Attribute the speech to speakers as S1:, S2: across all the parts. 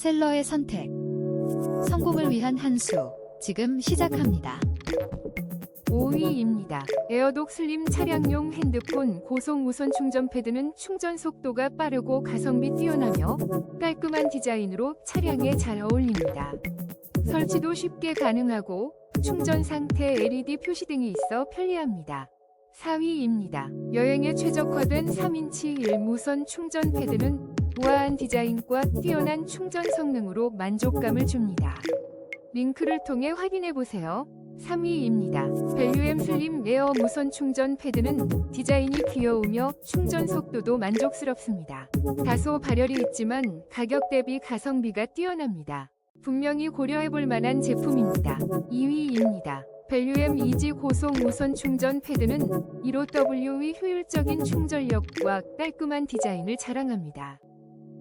S1: 셀러의 선택. 성공을 위한 한 수. 지금 시작합니다.
S2: 5위입니다. 에어독 슬림 차량용 핸드폰 고속 무선 충전 패드는 충전 속도가 빠르고 가성비 뛰어나며 깔끔한 디자인으로 차량에 잘 어울립니다. 설치도 쉽게 가능하고 충전 상태 LED 표시 등이 있어 편리합니다. 4위입니다. 여행에 최적화된 3인치 1무선 충전 패드는 우아한 디자인과 뛰어난 충전 성능으로 만족감을 줍니다. 링크를 통해 확인해 보세요. 3위입니다. 벨류엠 슬림 에어 무선 충전 패드는 디자인이 귀여우며 충전 속도도 만족스럽습니다. 다소 발열이 있지만 가격 대비 가성비가 뛰어납니다. 분명히 고려해 볼 만한 제품입니다. 2위입니다. 벨류엠 이지 고속 무선 충전 패드는 15W의 효율적인 충전력과 깔끔한 디자인을 자랑합니다.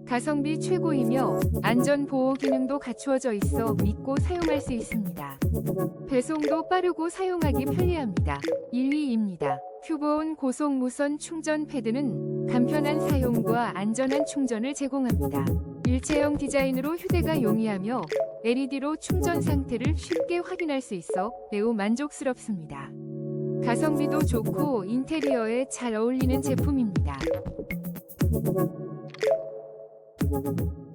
S2: 가성비 최고이며 안전 보호 기능도 갖추어져 있어 믿고 사용할 수 있습니다. 배송도 빠르고 사용하기 편리합니다. 1위입니다. 큐브온 고속 무선 충전 패드는 간편한 사용과 안전한 충전을 제공합니다. 일체형 디자인으로 휴대가 용이하며 LED로 충전 상태를 쉽게 확인할 수 있어 매우 만족스럽습니다. 가성비도 좋고 인테리어에 잘 어울리는 제품입니다. thank you.